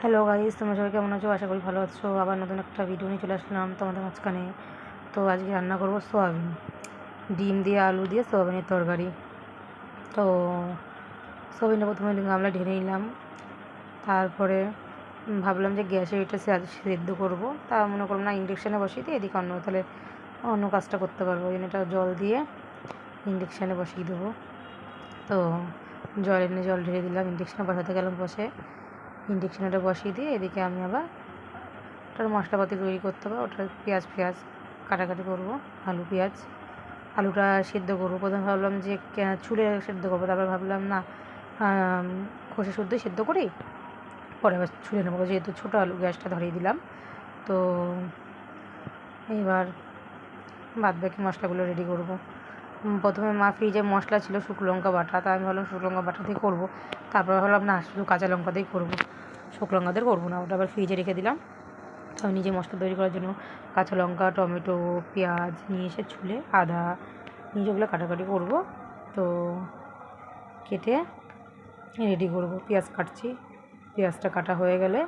Hello guys তোমরা সবাই কেমন আছো? আশা করি ভালো আছো। আবার নতুন একটা ভিডিও নিয়ে চলে আসলাম তোমাদের মাঝখানে। তো আজকে রান্না করব সোয়াবিন। ডিম দিয়ে আলু দিয়ে সোয়াবিনের তরকারি। তো সোয়াবিনটা প্রথমে গামলা ঢেলে নিলাম। তারপরে ভাবলাম যে গ্যাসে এটা সেদ্ধ করব। তা মনে করলাম, না ইন্ডাকশানে বসিয়ে দিয়ে এদিকে অন্য, তাহলে অন্য কাজটা করতে পারব। ওই জন্য এটা জল দিয়ে ইন্ডাকশানে বসিয়ে দেবো। তো জল এনে জল ঢেলে দিলাম ইন্ডাকশানে বসাতে গেলাম বসে। ইন্ডাকশানটা বসিয়ে দিয়ে এদিকে আমি আবার ওটার মশলাপাতি তৈরি করতে হবে, ওটার পেঁয়াজ ফেয়াজ কাটাকাটি করব, আলু পেঁয়াজ। আলুটা সেদ্ধ করব। প্রথমে ভাবলাম যে চুলে সেদ্ধ করব, তারপর ভাবলাম না খোসা শুদ্ধই সেদ্ধ করি, পরে আবার ছুলে নেব। যেহেতু ছোটো আলু, গ্যাসটা ধরিয়ে দিলাম, তো এবার বাদ বাকি মশলাগুলো রেডি করব। প্রথমে মা ফ্রিজে মশলা ছিল শুকনো লঙ্কা বাটা, তা আমি ভাবলাম শুকনো লঙ্কা বাটা দিয়ে করব। তারপর ভাবলাম, না, শুধু কাঁচা লঙ্কা দিয়েই করব। শুকনো লঙ্কা দিয়ে করব না। ওটা আবার ফ্রিজে রেখে দিলাম। তো আমি নিজে মশলা তৈরি করার জন্য কাঁচা লঙ্কা, টমেটো, পেঁয়াজ নিয়ে এসে ছুলে আদা, নিয়ে যেগুলো কাটাকাটি করব। তো কেটে রেডি করব। পেঁয়াজ কাটছি। পেঁয়াজটা কাটা হয়ে গেলে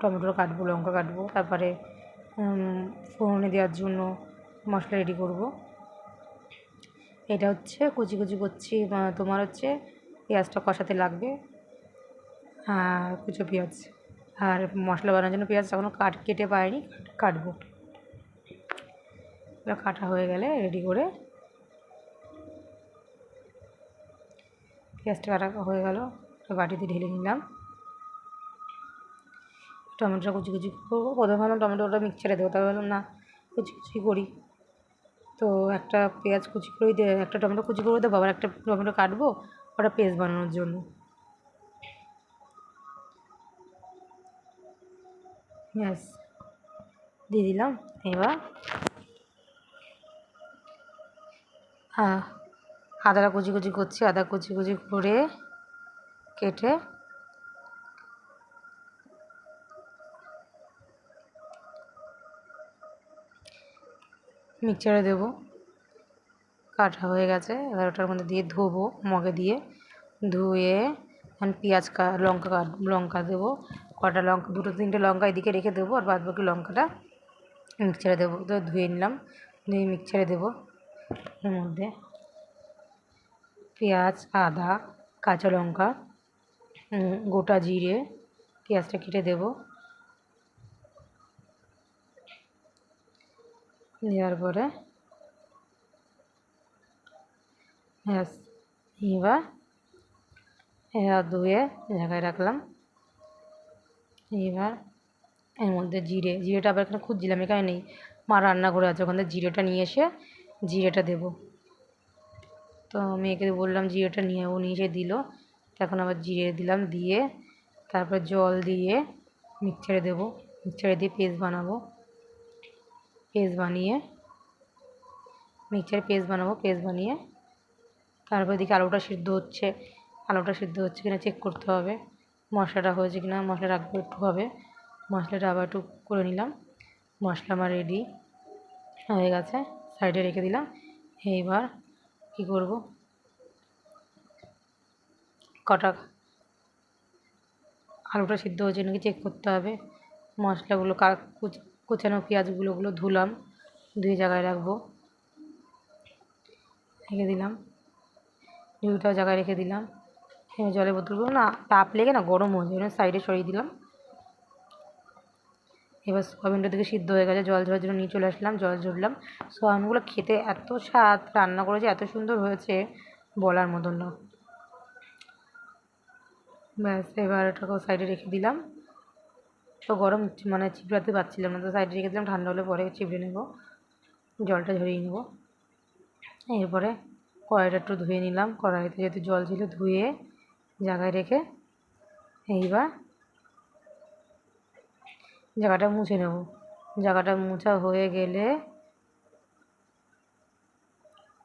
টমেটো কাটবো, লঙ্কা কাটবো। তারপরে ফোড়নে দেওয়ার জন্য মশলা রেডি করব। এটা হচ্ছে কুচি কুচি করছি তোমার হচ্ছে পেঁয়াজটা কষাতে লাগবে, আর কুচো পেঁয়াজ। আর মশলা বানানোর জন্য পেঁয়াজ এখনও কাট, কেটে পাইনি, কাটবো। এবার কাটা হয়ে গেলে রেডি করে পেঁয়াজটা কাটা হয়ে গেল বাটিতে ঢেলে নিলাম। টমেটোটা কুচি কুচি করব। প্রথমে ভাবলাম টমেটোটা মিক্সারে দেবো, তারপর ভাবলাম না, কুচি কুচি করি। তো একটা পেঁয়াজ কুচি করে দিয়ে একটা টমেটো কুচি করে দেবো আবার একটা টমেটো কাটবো, ওটা পেস্ট বানানোর জন্য। ব্যাস, দিয়ে দিলাম, এবার হ্যাঁ আদাটা কুচি কুচি করছি, আদা কুচি কুচি করে কেটে মিক্সচারে দেবো। কাটা হয়ে গেছে। এবার ওটার মধ্যে দিয়ে ধোবো মগে দিয়ে। ধুয়ে এখন পেঁয়াজ কা, লঙ্কা লঙ্কা দেবো। কটা লঙ্কা, দুটো তিনটে লঙ্কা এদিকে রেখে দেবো আর বাদ বাকি লঙ্কাটা মিক্সচারে দেবো। তো ধুয়ে নিলাম। ধুয়ে মিক্সচারে দেবো। এর মধ্যে পেঁয়াজ, আদা, কাঁচা লঙ্কা গোটা জিরে পেঁয়াজটা কেটে দেবো। দেওয়ার পরে এবার এবার ধুয়ে জায়গায় রাখলাম। এবার এর মধ্যে জিরে, জিরেটা আবার এখানে খুঁজছিলাম, এখানে নেই। মা রান্নাঘরে আছে, ওখান থেকে জিরেটা নিয়ে এসে জিরেটা দেবো। তো মেয়েকে বললাম, জিরেটা নিয়ে ও নিয়ে এসে দিল। এখন আবার জিরে দিলাম, দিয়ে তারপর জল দিয়ে মিক্সচারে দেবো। মিক্সচারে দিয়ে পেস্ট বানাবো। পেস্ট বানিয়ে, মিক্সচারে পেস্ট বানাবো, পেস্ট বানিয়ে। তারপর এদিকে আলুটা সিদ্ধ হচ্ছে, আলুটা সিদ্ধ হচ্ছে কিনা চেক করতে হবে। মশলাটা হয়েছে কিনা, মশলা রাখব একটু হবে। মশলাটা আবার একটু করে নিলাম। মশলা আমার রেডি হয়ে গেছে সাইডে রেখে দিলাম। এইবার কী করব? কটা আলুটা সিদ্ধ হয়েছে নাকি চেক করতে হবে। মশলাগুলো কুচানো পেঁয়াজগুলো ওগুলো ধুলাম ধুয়ে জায়গায় রাখব। রেখে দিলাম। ঝুড়িটাও জায়গায় রেখে দিলাম। জলের বোতলগুলো না তাপ লেগে না গরম হয়ে যায় সাইডে সরিয়ে দিলাম। এবার সোয়াবিনটা থেকে সিদ্ধ হয়ে গেছে, জল ঝরার জন্য নিয়ে চলে আসলাম, জল ঝরলাম। সোয়াবিনগুলো খেতে এত স্বাদ, রান্না করেছে এত সুন্দর হয়েছে, বলার মতন না। ব্যাস, এবার ওটাকেও সাইডে রেখে দিলাম। তো গরম মানে চিপড়াতে পারছিলাম না, তো সাইডে রেখে দিলাম, ঠান্ডা হলে পরে চিপড়ে নেব। জলটা ঝরিয়ে নেব। এরপরে কড়াইটা একটু ধুয়ে নিলাম। কড়াইতে যেহেতু জল ছিল, ধুয়ে জায়গায় রেখে এইবার জায়গাটা মুছে নেব। জায়গাটা মোছা হয়ে গেলে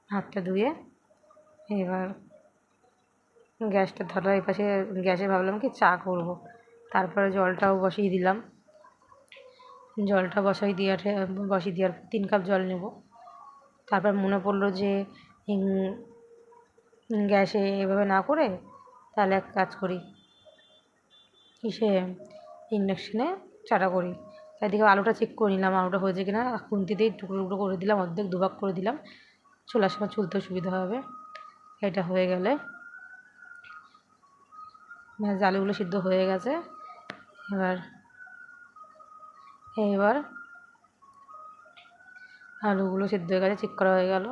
হাতটা ধুয়ে এবার গ্যাসটা ধরা এই পাশে, গ্যাসে ভাবলাম কি চা করব। তারপরে জলটাও বসিয়ে দিলাম। জলটা বসাই দিয়ে বসিয়ে দেওয়ার তিন কাপ জল নেব। তারপর মনে পড়ল যে গ্যাসে এভাবে না করে তাহলে এক কাজ করি। ইসে ইন্ডাকশানে চাটা করি। এদিকে আলুটা চেক করে নিলাম, আলুটা হয়েছে কিনা। খুন্তি দিয়ে টুকরো টুকরো করে দিলাম, অর্ধেক দুভাগ করে দিলাম। চুলার সময় চুলতেও সুবিধা হবে। এটা হয়ে গেলে ব্যাস আলুগুলো সিদ্ধ হয়ে গেছে। এবার এবার আলুগুলো সিদ্ধ হয়ে গেছে চেক করা হয়ে গেল।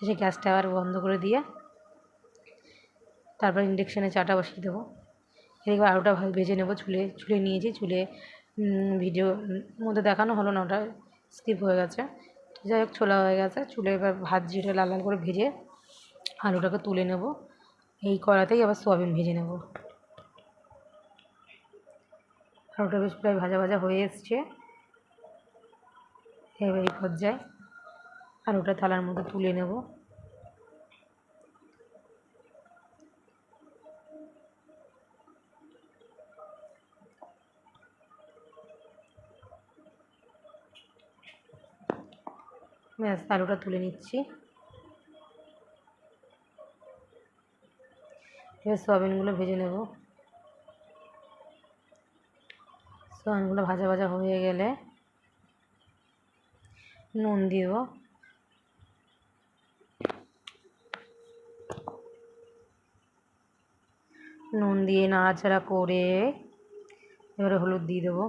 এসে গ্যাসটা আবার বন্ধ করে দিয়ে তারপর ইন্ডাকশানে চাটা বসিয়ে দেবো। এদিকে আলুটা ভেজে নেব, চুলে চুলে নিয়েছি, চুলে ভিডিও মধ্যে দেখানো হলো না, ওটা স্কিপ হয়ে গেছে। যাই হোক, ছোলা হয়ে গেছে, চুলে এবার ভাত জিরে লাল লাল করে ভেজে আলুটাকে তুলে নেব। এই কড়াতেই আবার সোয়াবিন ভেজে নেব। আলুটা বেশ প্রায় ভাজা ভাজা হয়ে এসছে। এবার এই পর্যায়ে আলুটা থালার মধ্যে তুলে নেব। ব্যাস আলুটা তুলে নিচ্ছি। এবার সোয়াবিনগুলো ভেজে নেব। সোয়াবিনগুলো ভাজা ভাজা হয়ে গেলে নুন দিব। নুন দিয়ে নাড়াচাড়া করে এবারে হলুদ দিয়ে দেবো।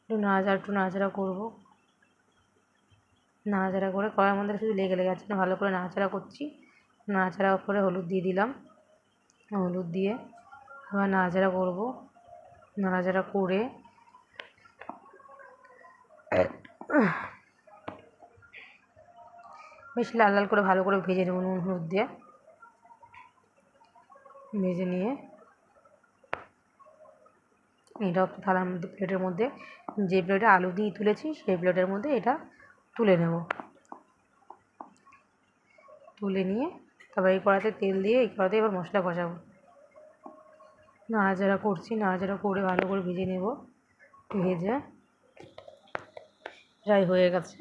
একটু নাড়াচাড়া একটু নাড়াচাড়া করব। নাড়াচাড়া করে কড়াইয়ের মধ্যে শুধু লেগে লেগে যাচ্ছে ভালো করে নাড়াচাড়া করছি। নাড়াচাড়া করে হলুদ দিয়ে দিলাম। হলুদ দিয়ে আবার নাড়াচাড়া করব। নাড়াচাড়া করে বেশ লাল লাল করে ভালো করে ভেজে নেব নুন, হলুদ দিয়ে। ভেজে নিয়ে এটাও থালার মধ্যে, প্লেটের মধ্যে, যে প্লেটে আলু দিয়ে তুলেছি সেই প্লেটের মধ্যে এটা তুলে নেব। তুলে নিয়ে তারপর এই কড়াতে তেল দিয়ে এই কড়াতে এবার মশলা কষাবো। নাড়াচাড়া করছি, নাড়াচাড়া করে ভালো করে ভেজে নেব। ভেজে প্রায় হয়ে গেছে।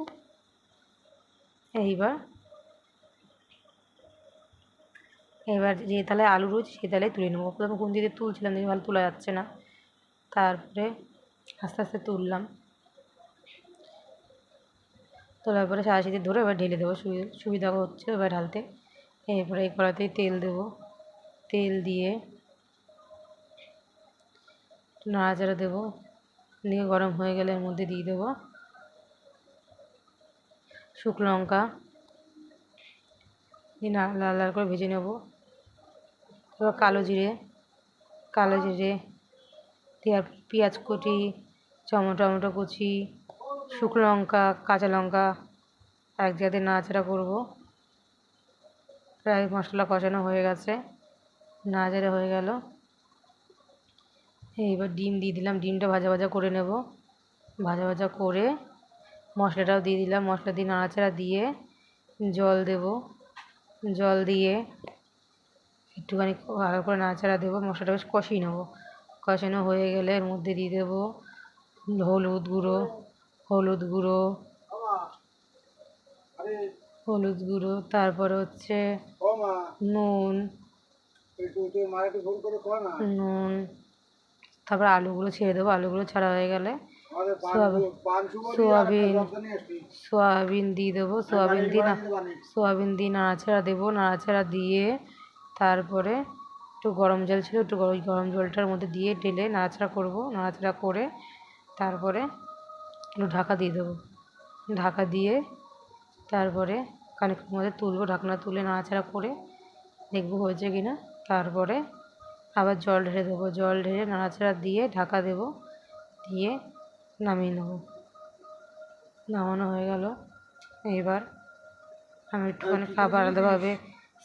এইবার এবার যে তালে আলু রয়েছে সেই তালে তুলে নেব। প্রথমে কোন দিকে তুলছিলাম, দেখি ভালো তোলা যাচ্ছে না। তারপরে আস্তে আস্তে তুললাম। তোলার পরে সাদা ধরে এবার ঢেলে দেবো। সুবিধা হচ্ছে এবার ঢালতে। এরপরে এই কড়াতেই তেল দেবো। তেল দিয়ে নাড়াচাড়া দেবো। দিয়ে গরম হয়ে গেলে এর মধ্যে দিয়ে দেবো শুকনো লঙ্কা। দিয়ে লাল লাল করে ভেজে নেব। এবার কালো জিরে কালো জিরে দিয়ে পেঁয়াজ কুচি টমেটো কুচি, শুকনো লঙ্কা, কাঁচা লঙ্কা, এক জায়গাতে নাড়াচাড়া করব। প্রায় মশলা কষানো হয়ে গেছে, নাড়াচাড়া হয়ে গেল। এইবার ডিম দিয়ে দিলাম, ডিমটা ভাজা ভাজা করে নেব। ভাজা ভাজা করে মশলাটাও দিয়ে দিলাম, মশলা দিয়ে নাড়াচাড়া দিয়ে জল দেব। জল দিয়ে একটুখানি ভালো করে নাড়াচাড়া দেবো, মশলাটা বেশ কষিয়ে নেব। কষানো হয়ে গেলে এর মধ্যে দিয়ে দেবো হলুদ গুঁড়ো হলুদ গুঁড়ো হলুদ গুঁড়ো, তারপরে হচ্ছে নুন। নুন। তারপর আলুগুলো ছেড়ে দেবো আলুগুলো ছাড়া হয়ে গেলে সোয়াবিন সোয়াবিন দিয়ে দেবো সোয়াবিন দিয়ে না সোয়াবিন দিয়ে নাড়াচাড়া দেবো নাড়াচাড়া দিয়ে তারপরে একটু গরম জল ছিল একটু ওই গরম জলটার মধ্যে দিয়ে ঢেলে নাড়াচাড়া করব নাড়াচাড়া করে তারপরে একটু ঢাকা দিয়ে দেবো। ঢাকা দিয়ে তারপরে খানিকক্ষণ মধ্যে তুলবো, ঢাকনা তুলে নাড়াচাড়া করে দেখব হয়েছে কি না তারপরে আবার জল ঢেলে দেবো। জল ঢেলে নাড়াচাড়া দিয়ে ঢাকা দেবো, দিয়ে নামিয়ে নেব। নামানো হয়ে গেল। এবার আমি একটুখানি খাবার আলাদাভাবে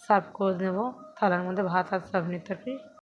সার্ভ করে নেব। থালার মধ্যে ভাত আর সয়াবিনের তরকারি